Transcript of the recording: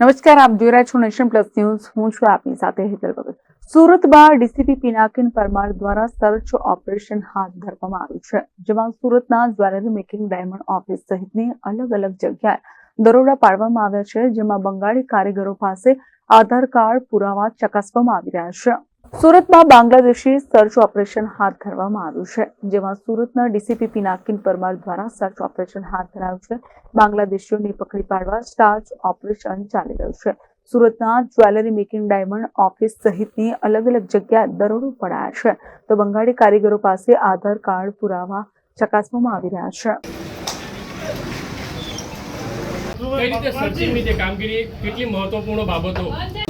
નમસ્કાર, આપ જોઈ રહ્યા છો નેશન પ્લસ ન્યૂઝ. હું છું આપની સાથે હેતલ ભગત. સુરતમાં ડીસીપી પિનાકિન પરમાર દ્વારા સર્ચ ઓપરેશન હાથ ધરવામાં આવ્યું છે, જેમાં સુરતના જ્વેલરી મેકિંગ ડાયમંડ ઓફિસ સહિતની અલગ અલગ જગ્યાએ દરોડા પાડવામાં આવ્યા છે, જેમાં બંગાળી કારીગરો પાસે આધાર કાર્ડ પુરાવા ચકાસવામાં આવી રહ્યા છે. સુરતમાં બાંગ્લાદેશી સર્ચ ઓપરેશન હાથ ધરવામાં આવ્યું છે, જેમાં સુરતના ડીસીપી પિનાકિન પરમાર દ્વારા સર્ચ ઓપરેશન હાથ ધરાયું છે. બાંગ્લાદેશીઓને પકડી પાડવા સર્ચ ઓપરેશન ચાલી રહ્યું છે. સુરતના જ્વેલરી મેકિંગ ડાયમંડ ઓફિસ સહિતની અલગ અલગ જગ્યાએ દરોડો પડાયા છે. તો બંગાળી કારીગરો પાસે આધાર કાર્ડ પુરાવા ચકાસવામાં આવી રહ્યા છે. કઈ રીતે સર્ચિંગની જે કામગીરી, કેટલી મહત્વપૂર્ણ બાબતો?